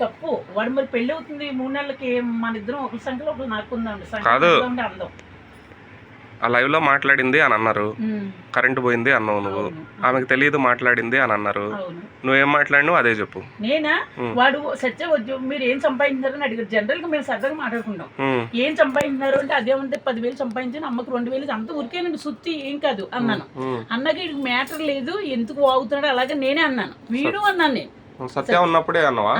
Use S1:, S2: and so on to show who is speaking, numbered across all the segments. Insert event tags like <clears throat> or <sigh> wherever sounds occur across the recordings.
S1: తప్పు. వాడు మరి పెళ్ళి అవుతుంది మూడు నెలలకి మన ఇద్దరం ఒక సంఖ్యలో ఒకరు నాకుందండి
S2: కాదు.
S1: అందం.
S2: ఆ లైవ్లో మాట్లాడింది అని అన్నారు.
S1: ఉమ్,
S2: కరెంట్ పోయింది అన్నావు నువ్వు.
S1: అవును,
S2: ఆమెకు తెలియదు మాట్లాడింది అని అన్నారు.
S1: అవును.
S2: నువ్వేం మాట్లాడినావు అదే చెప్పు.
S1: నేనా?
S2: ఉమ్.
S1: వాడు సత్య వద్దు. మీరు ఏం సంపాదించారని అడిగారు. జనరల్గా మేము సరదాగా మాట్లాడుకుంటాం.
S2: ఉమ్,
S1: ఏం సంపాదించినారు అంటే అదేమంటే పదివేలు సంపాదించాను అమ్మకు రెండు వేలు అంత ఊరికేనండి సుత్తి ఏం కాదు అన్నాను.
S2: ఉమ్.
S1: అన్నకి మ్యాటర్ లేదు. ఎందుకు వాగుతున్నాడు అలాగే నేనే అన్నాను. వీడు అన్నాను నేను.
S2: సత్య ఉన్నప్పుడే అన్నావా?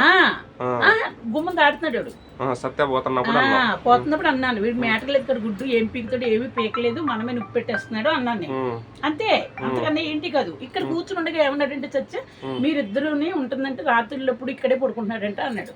S1: గుమ్మం దాడుతున్నాడు
S2: సత్య పోతున్నప్పుడు
S1: పోతున్నప్పుడు అన్నాను. వీడు మ్యాటర్ లేదు ఇక్కడ గుడ్డు ఏం పీకుతాడు ఏమీ పీకలేదు మనమే నొప్పి పెట్టేస్తున్నాడు అన్నాను నేను. అంతే. అంతకన్నా ఏంటి కాదు. ఇక్కడ కూర్చుని ఉండగా ఏమన్నాడంటే చచ్చ. మీరిద్దరుని ఉంటుందంటే రాత్రులప్పుడు ఇక్కడే పడుకుంటున్నాడంట అన్నాడు.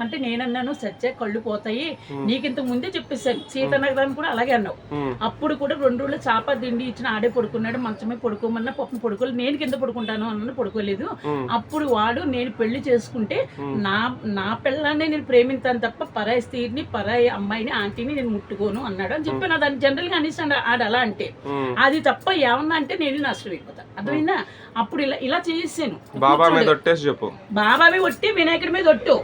S1: అంటే నేనన్నాను సత్య కళ్ళు పోతాయి. నీకింత ముందే చెప్పేశాను. సీతనగరాన్ని కూడా అలాగే అన్నావు. అప్పుడు కూడా రెండు రోజులు చాప తిండి ఇచ్చిన ఆడే పడుకున్నాడు. మంచమే పడుకోమన్నా పప్పు పడుకోలేదు. నేను కింద పడుకుంటాను అన్న పడుకోలేదు. అప్పుడు వాడు నేను పెళ్ళి చేసుకుంటే. నా నా పిల్లాన్ని నేను ప్రేమింతాను తప్ప పరాయి స్త్రీని పరాయి అమ్మాయిని ఆంటీని నేను ముట్టుకోను అన్నాడు అని చెప్పి నా దాన్ని జనరల్గా అనేసాడు. ఆడు అలా అంటే. అది తప్ప ఏమన్నా అంటే నేను నష్టం అయిపోతా. అర్థమైందా? అప్పుడు ఇలా ఇలా చేసాను
S2: బాబా మీద ఒట్టేసి చెప్పు.
S1: బాబావి ఒట్టి వినాయకుడి మీద ఒట్టు.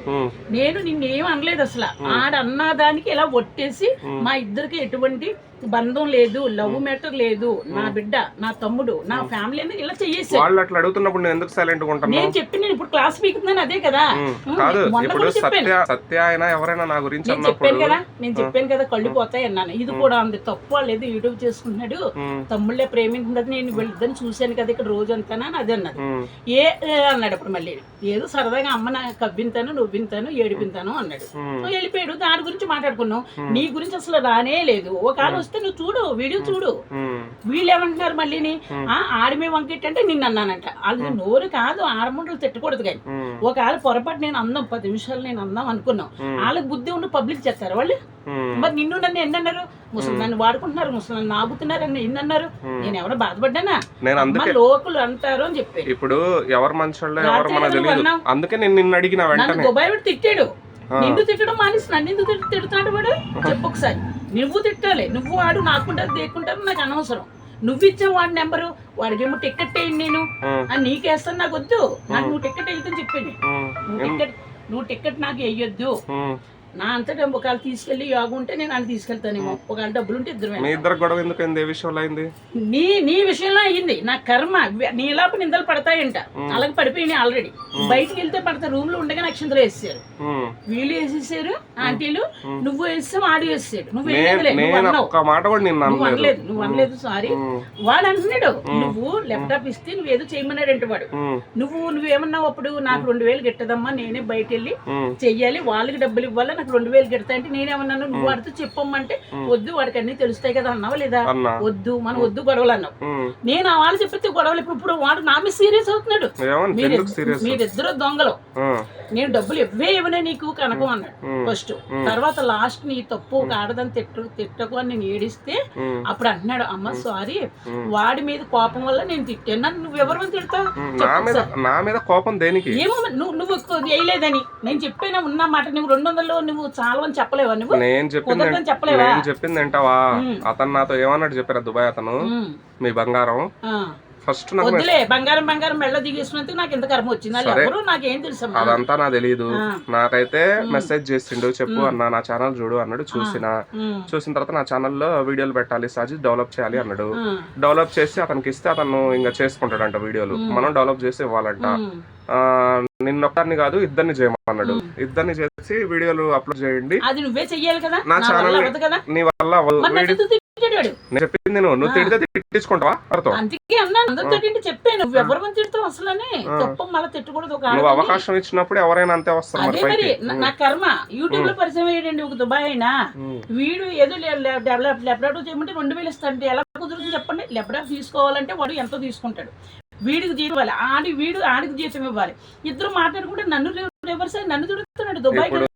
S1: నేను నిన్నేం అనలేదు అసలు. ఆడ అన్న దానికి ఇలా ఒట్టేసి మా ఇద్దరికి ఎటువంటి బంధం లేదు లవ్ మ్యాటర్ లేదు. నా బిడ్డ నా తమ్ముడు నా ఫ్యామిలీ అనేది ఇలా చెయ్యేసాను
S2: వాళ్ళు అట్లా అడుగుతున్నప్పుడు నువ్వు ఎందుకు సైలెంట్గా ఉంటున్నావు
S1: నేను చెప్పి నేను ఇప్పుడు క్లాస్ పీకుతున్నాను అదే కదా.
S2: కాదు ఇప్పుడు సత్య సత్య అయినా ఎవరైనా నా గురించి
S1: నేను చెప్పాను కదా నేను చెప్పాను కదా కళ్ళు పోతాయి అన్నాను. ఇది కూడా ఉంది తప్పు లేదు యూట్యూబ్ చేసుకుంటున్నాడు. తమ్ముళ్ళే ప్రేమించినది నేను వీళ్ళిద్దరిని చూశాను కదా. ఇక్కడ రోజు అంతానా? అని అది అన్నది. ఏ అన్నాడు అప్పుడు మళ్ళీ. ఏదో సరదాగా అమ్మ నా కవ్వింతాను నువ్వింతాను ఏడిపింతాను అన్నాడు. వెళ్ళిపోయాడు. దాని గురించి మాట్లాడుకున్నాం. నీ గురించి అసలు రానే లేదు. ఒక ఆడ వస్తే నువ్వు చూడు వీడియో చూడు. వీళ్ళు ఏమంటున్నారు మళ్ళీని ఆ ఆడమే వంకెట్టంటే నిన్ను అన్నానంట. వాళ్ళు నోరు కాదు ఆడమంటలు తిట్టకూడదు కానీ.
S2: ఉమ్,
S1: ఒక ఆడ పొరపాటు నేను అందాం పది నిమిషాలు నేను అందాం అనుకున్నాం. వాళ్ళకి బుద్ధి ఉండి పబ్లిక్ చేస్తారు వాళ్ళు. మరి నిన్ను నన్ను ఎన్ని అన్నారు ముసలి నన్ను వాడుకుంటున్నారు ముసలి నన్ను నాగుతున్నారు అని ఎన్ని అన్నారు నేను ఎవరో బాధపడ్డానా?
S2: నేను
S1: లోకులు అంటారు అని చెప్పారు.
S2: ఇప్పుడు ఎవరు మంచోళ్ళో ఎవరు
S1: కదా
S2: తెలియదు. అందుకే నేను నిన్ను అడిగిన వెంటనే.
S1: దుబాయ్ వాడు తిట్టాడు. నిన్ను తిట్టడం మానేసి నన్ను ఎందుకు తిడుతున్నాడు వాడు? చెప్పు ఒకసారి. నువ్వు తిట్టాలి. నువ్వు వాడు నాకుంటారు దేకుంటారు నాకు అనవసరం. నువ్వు ఇచ్చావు వాడి నెంబరు వాడికేమో టికెట్ వేయండి నేను. అని నీకేస్తాను నాకు వద్దు. నాకు నువ్వు టికెట్ వేయదని చెప్పాను.
S2: ఉమ్,
S1: నువ్వు టికెట్ నువ్వు టికెట్ నాకు వేయొద్దు. నా అంతటా ఒకవేళ తీసుకెళ్ళి యోగ ఉంటే నేను అని తీసుకెళ్తానేమో. ఒకవేళ డబ్బులు ఉంటే ఇద్దరు
S2: మీ ఇద్దరు గొడవ ఎందుకు అయింది? ఏ విషయంలో అయింది?
S1: నీ నీ విషయంలో అయ్యింది. నా కర్మ. నీ లోపు నిందలు పడతాయంట. అలాగే పడిపోయినాయి ఆల్రెడీ. బయటికి వెళ్తే పడతా రూమ్లో ఉండగా నక్షత్రాలు వేసేసారు. వీళ్ళు వేసేసారు ఆంటీలు నువ్వు వేసావు ఆడు వేసాడు నువ్వు వేయలేదులే నువ్వు
S2: మాట కూడా అనలేదు.
S1: అనలేదు నువ్వు అనలేదు సారీ. వాడు అంటున్నాడు నువ్వు ల్యాప్టాప్ ఇస్తే నువ్వు ఏదో చేయమన్నాడంట వాడు.
S2: ఉమ్,
S1: నువ్వు నువ్వేమన్నావు అప్పుడు? నాకు రెండు వేలు గిట్టదమ్మా నేనే బయట వెళ్ళి చెయ్యాలి వాళ్ళకి డబ్బులు ఇవ్వాలి నాకు రెండు వేలు గిడతా అంటే నేనేమన్నాను నువ్వు వాడితో చెప్పమ్మంటే వద్దు వాడికి అన్ని తెలుస్తాయి కదా అన్నావా లేదా? వద్దు మనం వద్దు గొడవలు అన్నావు. నేను ఆ వాళ్ళు చెప్పితే గొడవలు ఇప్పుడు ఇప్పుడు వాడు నా మీద సీరియస్ అవుతున్నాడు. మీరిద్దరు దొంగలు. నేను డబ్బులు ఇవ్వే ఇవ్వనే నీకు కనకం అన్నాడు. ఫస్ట్ తర్వాత లాస్ట్ నీ తప్పు ఒక ఆడదని తిట్టు తిట్టకు అని నేను ఏడిస్తే అప్పుడు అంటున్నాడు అమ్మ సారీ వాడి మీద కోపం వల్ల నేను తిట్టాను. నన్ను నువ్వు ఎవరు తిడతావు?
S2: నా మీద కోపం దేనికి?
S1: ఏమో నువ్వు నువ్వు వేయలేదని నేను చెప్పినా ఉన్న మాట నువ్వు రెండు వందలు నువ్వు చాలా అని చెప్పలేవా నువ్వు?
S2: నేను చెప్పింది
S1: చెప్పలేవా?
S2: నేను చెప్పింది ఏంటవా అతను నాతో ఏమన్నాడు చెప్పారా దుబాయ్ అతను? మీ బంగారం. ఫస్ట్ నాకు
S1: వద్దులే బంగారం బంగారం మెళ్ళ దిగేసినందుకు నాకు ఎంత కర్మ వచ్చింది? వాళ్ళు ఎవరు? నాకేం తెలుసమ్మా
S2: అదంతా నాకు తెలియదు. నాకైతే మెసేజ్ చేసిండు చెప్పు అన్న నా ఛానల్ చూడు అన్నాడు చూసిన.
S1: ఉమ్,
S2: చూసిన తర్వాత నా ఛానల్లో వీడియోలు పెట్టాలి సాజి డెవలప్ చేయాలి అన్నాడు.
S1: ఉమ్,
S2: డెవలప్ చేసి అతనికి ఇస్తే అతను ఇంకా చేసుకుంటాడంట వీడియోలు. మనం డెవలప్ చేసి ఇవ్వాలంట.
S1: ఉమ్.
S2: ఆ, నిన్నొక్కరిని కాదు ఇద్దరిని చేయమన్నాడు. ఇద్దరిని చేసి వీడియోలు అప్లోడ్ చేయండి.
S1: అది నువ్వే చెయ్యాలి కదా?
S2: నా
S1: నా వల్ల
S2: ఛానల్
S1: అవ్వదు కదా?
S2: నీ వల్ల అవ్వదు.
S1: మరి నన్ను ఎందుకు తిట్టాడు
S2: నేను చెప్పింది నువ్వు నువ్వు తిడితే తిట్టించుకుంటావా? అర్థం.
S1: అందుకే అన్నా అందరితో చెప్పాను. నువ్వు ఎవరు మంది తిడతావు అసలని? తప్ప మళ్ళీ తిట్టకూడదు ఒక
S2: నువ్వు
S1: ఆడదాన్ని.
S2: అవకాశం ఇచ్చినప్పుడు ఎవరైనా అంతే వస్తారు మరి
S1: అదే మరి
S2: పైకి.
S1: నా- నా కర్మ. యూట్యూబ్లో పరిచయం అయ్యాడండి ఒక దుబాయ్ అయినా.
S2: ఉమ్.
S1: వీడు ఏదో డెవలప్ ల్యాప్టాప్ చేయమంటే రెండు వేలు ఇస్తాడంటే ఎలా కుదురుతుంది చెప్పండి. ల్యాప్టాప్ తీసుకోవాలంటే వాడు ఎంతో తీసుకుంటాడు. వీడికి జీతం ఇవ్వాలి. ఆడి వీడు ఆడికి జీతం ఇవ్వాలి. ఇద్దరు మాట్లాడుకుంటే నన్ను రివర్స్ అయ్యి నన్ను తిడుతున్నాడు దుబాయ్
S2: ఇప్పుడు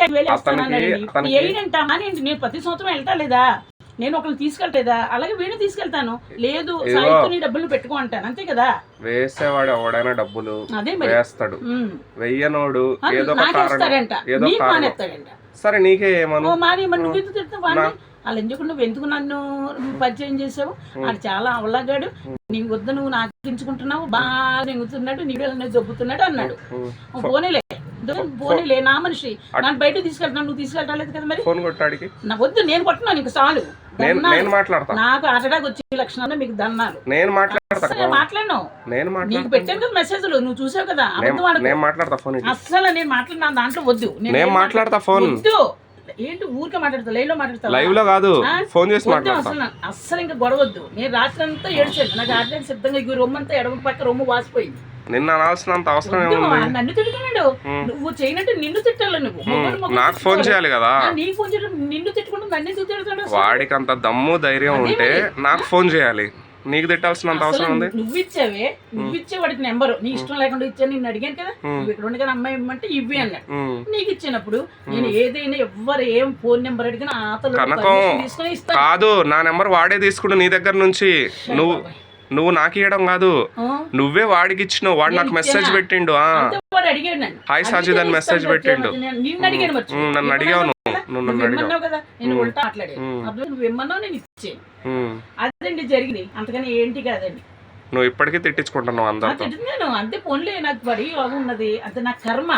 S1: షిరిడీకి ఐదు వేలు ఏడంట మానేంటి నేను ప్రతి సంవత్సరం వెళ్తా లేదా? నేను ఒకరిని తీసుకెళ్తలేదా అలాగే వీడు తీసుకెళ్తాను. లేదు డబ్బులు పెట్టుకో అంటాను. అంతే కదా?
S2: వేసేవాడు ఎవడైనా డబ్బులు వేస్తాడు. వెయ్యనోడు ఏదో కారణం సరే నీకే ఏమను?
S1: మాని నువ్వు ఎందుకు తిడతావు వాడిని? అలా ఎందుకు నువ్వు ఎందుకు నన్ను పరిచయం చేసావు? అది చాలా అవలగాడు. నీ వద్ద నువ్వు నాకు ఎంచుకుంటున్నావు బాగా నెంగుతున్నాడు నీ వీళ్ళని దొబ్బుతున్నాడు అన్నాడు. పోనీలే. పోనీలే నా మనిషి. నన్ను బయట తీసుకెళ్తాను నువ్వు తీసుకెళ్ళలేదు కదా మరి?
S2: ఫోన్ కొట్టాడికి.
S1: నా వద్దు నేను కొట్టున్నాను నీకు చాలు.
S2: నేను. నేను మాట్లాడతా.
S1: నాకు అటడాకు వచ్చే లక్షణాలు మీకు దన్నాలు.
S2: నేను మాట్లాడతా
S1: మాట్లాడను.
S2: నేను
S1: నీకు పెట్టాను కదా మెసేజ్లు నువ్వు చూసావు కదా.
S2: నేను మాట్లాడతా ఫోన్.
S1: అస్సలు నేను మాట్లాడిన దాంట్లో వద్దు.
S2: నేను మాట్లాడతా ఫోన్.
S1: వద్దు. ఏంటి ఊరికే మాట్లాడతా లైవ్లో మాట్లాడతా
S2: లైవ్లో కాదు? ఫోన్ చేసి మాట్లాడతా.
S1: అస్సలు ఇంకా గొడవద్దు నేను రాత్రి అంతా ఏడ్చాను. నాకు ఆడడానికి సిద్ధంగా ఈ రొమ్ము అంతా ఎడమ పక్క రొమ్ము వాసిపోయింది.
S2: నిన్న అనాల్సినంత అవసరం ఏముంది
S1: నన్ను తిట్టుకున్నాడు నువ్వు చేయనంటే నిన్ను తిట్టాలి నువ్వు.
S2: నాకు ఫోన్ చేయాలి కదా.
S1: నీకు ఫోన్ చేయడం నిన్ను తిట్టుకుంటూ నన్ను అసలు?
S2: వాడికి అంత దమ్ము ధైర్యం ఉంటే నాకు ఫోన్ చేయాలి. నీకు తిట్టాల్సినంత అవసరం ఉంది?
S1: నువ్వు ఇచ్చావే నువ్వు ఇచ్చే వాడికి నెంబరు. నీ ఇష్టం లేకుండా ఇచ్చాను నిన్ను అడిగాను కదా. నువ్వు ఇక్కడ ఉండగా అమ్మాయి ఇవ్వమంటే ఇవ్వి అన్నాడు. నీకు ఇచ్చినప్పుడు నేను ఏదైనా ఎవ్వరు ఏం ఫోన్ నెంబర్ అడిగినా ఆతలు. తీసుకొని ఇస్తాను
S2: కాదు నా నెంబర్ వాడే తీసుకుంటు నీ దగ్గర నుంచి నువ్వు నువ్వు నాకు ఇవ్వడం కాదు? నువ్వే వాడికి ఇచ్చినావు. వాడు నాకు మెసేజ్ పెట్టిండు హాయ్ సాజిద్ అని మెసేజ్ పెట్టిండు.
S1: నేను నిన్ను
S2: అడిగావు నువ్వు. నన్ను అడిగావు.
S1: అదండి జరిగింది? అంతకని ఏంటి కాదండి.
S2: నువ్వు ఇప్పటికీ తిట్టించుకుంటున్నావు అందరితో.
S1: తిట్టున్నాను అంతే పోన్లే నాకు పడి ఉన్నది. అంతే నా కర్మ.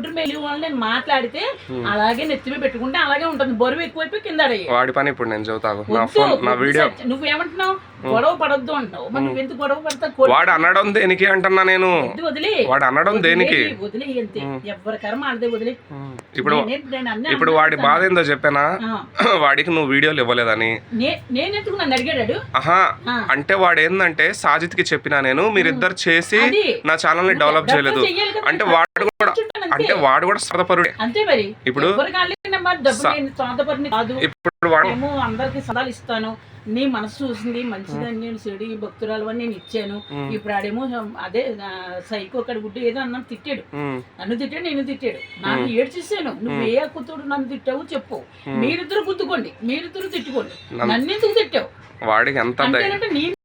S1: రోడ్డు మీద వాళ్ళు నేను మాట్లాడితే అలాగే నెత్తిమే పెట్టుకుంటే అలాగే ఉంటుంది. బరువు ఎక్కువైపోయి కింద
S2: వాడి పని ఇప్పుడు నేను చెబుతాను నా ఫోన్ నా వీడియో.
S1: నువ్వేమంటున్నావు? గొడవ పడొద్దు అంటావు. మరి నువ్వు ఎందుకు గొడవ పడతా కొ-
S2: వాడు అనడం దేనికి అంటున్నా నేను?
S1: వదిలే.
S2: వాడు అనడం దేనికి?
S1: వదిలే అంతే. ఎవరి కర్మ ఆడదే వదిలే.
S2: ఇప్పుడు ఇప్పుడు వాడి బాధ ఏందో చెప్పానా. <clears throat> వాడికి నువ్వు వీడియోలు ఇవ్వలేదని.
S1: నేనెందుకు నన్ను అడిగాడు
S2: ఆహా. అంటే వాడు ఏందంటే సాజిద్కి చెప్పినా నేను మీరిద్దరు చేసి
S1: అది.
S2: నా ఛానల్ని డెవలప్ చేయలేదు. అంటే వాడు కూడా
S1: అంతే.
S2: అంటే వాడు కూడా సరదపరుడే
S1: అంతే మరి.
S2: ఇప్పుడు ఇప్పుడు వాడు
S1: అందరికి సదాలు ఇస్తాను. నీ మనసు చూసింది మంచిదని నేను చెడి భక్తురాలు అని నేను ఇచ్చాను. ఇప్పుడు ఆడేమో అదే సైకో అక్కడ గుడ్డు ఏదో అన్నాను తిట్టాడు. నన్ను తిట్టాడు నేను తిట్టాడు. నాకు ఏడ్చేసాను. నువ్వు ఏ కుతుడు నన్ను తిట్టావు చెప్పు. మీరిద్దరు గుద్దుకోండి. మీరిద్దరు తిట్టుకోండి. నన్ను ఎందుకు తిట్టావు?
S2: వాడికి ఎంత